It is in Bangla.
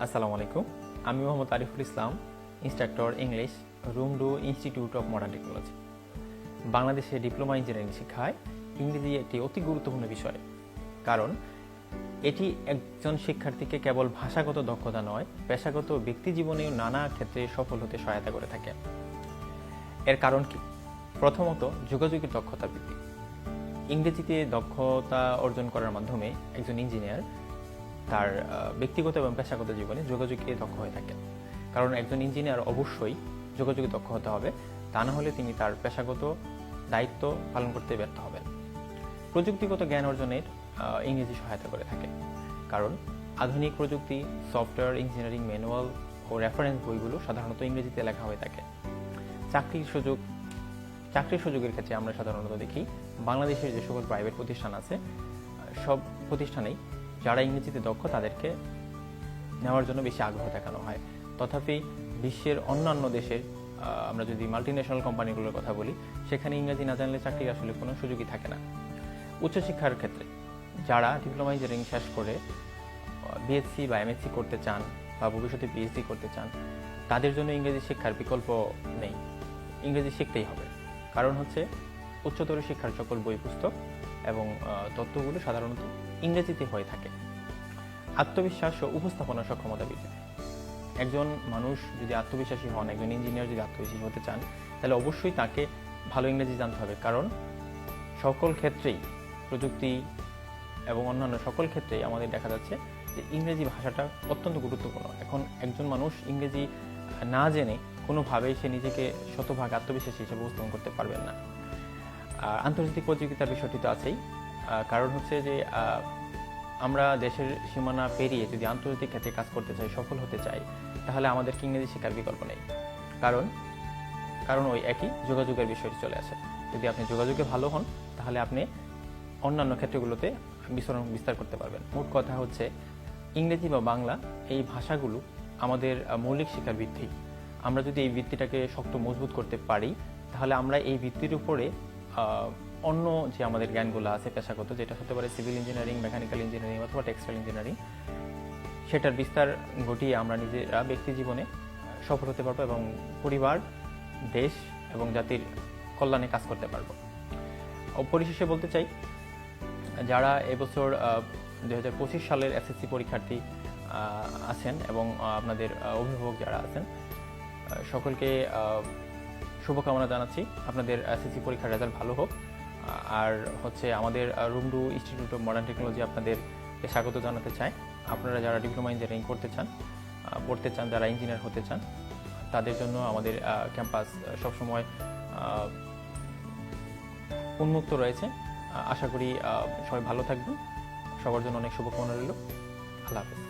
আসসালামু আলাইকুম। আমি Mohammad Ariful Islam, instructor English Rumdo institute of modern technology. বাংলাদেশে ডিপ্লোমা ইঞ্জিনিয়ারিং শিক্ষায় ইংরেজি একটি অতি গুরুত্বপূর্ণ বিষয়। কারণ, এটি একজন শিক্ষার্থীকে কেবল ভাষাগত দক্ষতা নয়, পেশাগত ব্যক্তি জীবনেও নানা ক্ষেত্রে সফল হতে সহায়তা করে থাকে। এর কারণ কি? প্রথমত, যোগাযোগের দক্ষতা বৃদ্ধি। ইংরেজিতে দক্ষতা অর্জন করার মাধ্যমে একজন ইঞ্জিনিয়ার তার ব্যক্তিগত এবং পেশাগত জীবনে যোগাযোগে দক্ষ হয়ে থাকেন। কারণ একজন ইঞ্জিনিয়ার অবশ্যই যোগাযোগে দক্ষ হতে হবে, তা না হলে তিনি তার পেশাগত দায়িত্ব পালন করতে ব্যর্থ হবেন। প্রযুক্তিগত জ্ঞান অর্জনের ইংরেজি সহায়তা করে থাকে। কারণ আধুনিক প্রযুক্তি, সফটওয়্যার, ইঞ্জিনিয়ারিং ম্যানুয়াল ও রেফারেন্স বইগুলো সাধারণত ইংরেজিতে লেখা হয়ে থাকে। চাকরির সুযোগ, চাকরির সুযোগের ক্ষেত্রে আমরা সাধারণত দেখি, বাংলাদেশের যে সকল প্রাইভেট প্রতিষ্ঠান আছে সব প্রতিষ্ঠানেই যারা ইংরেজিতে দক্ষ, তাদেরকে নেওয়ার জন্য বেশি আগ্রহ দেখানো হয়। তথাপি বিশ্বের অন্যান্য দেশের আমরা যদি মাল্টি ন্যাশনাল কোম্পানিগুলোর কথা বলি, সেখানে ইংরেজি না জানলে চাকরির আসলে কোনো সুযোগই থাকে না। উচ্চশিক্ষার ক্ষেত্রে যারা ডিপ্লোমা ইঞ্জিনিয়ারিং শেষ করে বিএসসি বা এমএসসি করতে চান বা ভবিষ্যতে পিএইচডি করতে চান, তাদের জন্য ইংরেজি শিক্ষার বিকল্প নেই। ইংরেজি শিখতেই হবে। কারণ হচ্ছে উচ্চতর শিক্ষার সকল বই পুস্তক এবং তথ্যগুলো সাধারণত ইংরেজিতে হয়ে থাকে। আত্মবিশ্বাস ও উপস্থাপনা সক্ষমতা বৃদ্ধি একজন মানুষ যদি আত্মবিশ্বাসী হন, একজন ইঞ্জিনিয়ার যদি আত্মবিশ্বাসী হতে চান, তাহলে অবশ্যই তাকে ভালো ইংরেজি জানতে হবে। কারণ সকল ক্ষেত্রেই প্রযুক্তি এবং অন্যান্য সকল ক্ষেত্রেই আমাদের দেখা যাচ্ছে যে ইংরেজি ভাষাটা অত্যন্ত গুরুত্বপূর্ণ। এখন একজন মানুষ ইংরেজি না জেনে কোনোভাবেই সে নিজেকে শতভাগ আত্মবিশ্বাসী হিসেবে উপস্থাপন করতে পারবেন না। আর আন্তর্জাতিক প্রতিযোগিতার বিষয়টি তো আছেই কারণ হচ্ছে যে আমরা দেশের সীমানা পেরিয়ে যদি আন্তর্জাতিক ক্ষেত্রে কাজ করতে চাই, সফল হতে চাই, তাহলে আমাদের ইংরেজি শেখার বিকল্প নেই। কারণ কারণ ওই একই যোগাযোগের বিষয়টি চলে আসে। যদি আপনি যোগাযোগে ভালো হন, তাহলে আপনি অন্যান্য ক্ষেত্রগুলোতে বিচরণ, বিস্তার করতে পারবেন। মোট কথা হচ্ছে, ইংরেজি বা বাংলা এই ভাষাগুলো আমাদের মৌলিক শিক্ষার ভিত্তি। আমরা যদি এই ভিত্তিটাকে শক্ত মজবুত করতে পারি, তাহলে আমরা এই ভিত্তির উপরে অন্য যে আমাদের জ্ঞানগুলো আছে পেশাগত, যেটা হতে পারে সিভিল ইঞ্জিনিয়ারিং, মেকানিক্যাল ইঞ্জিনিয়ারিং অথবা টেক্সটাইল ইঞ্জিনিয়ারিং, সেটার বিস্তার ঘটিয়ে আমরা নিজেরা ব্যক্তি জীবনে সফল হতে পারব এবং পরিবার, দেশ এবং জাতির কল্যাণে কাজ করতে পারব। পরিশেষে বলতে চাই, যারা এবছর দু হাজার পঁচিশ সালের এসএসসি পরীক্ষার্থী আছেন এবং আপনাদের অভিভাবক যারা আছেন সকলকে শুভকামনা জানাচ্ছি। আপনাদের এসএসসি পরীক্ষার রেজাল্ট ভালো হোক। আর হচ্ছে আমাদের Rumdo institute of modern technology আপনাদেরকে স্বাগত জানাতে চায় আপনারা যারা ডিপ্লোমা ইঞ্জিনিয়ারিং করতে চান পড়তে চান, যারা ইঞ্জিনিয়ার হতে চান, তাদের জন্য আমাদের ক্যাম্পাস সবসময় উন্মুক্ত রয়েছে। আশা করি সবাই ভালো থাকবেন। সবার জন্য অনেক শুভকামনা রইল। আল্লাহ হাফেজ।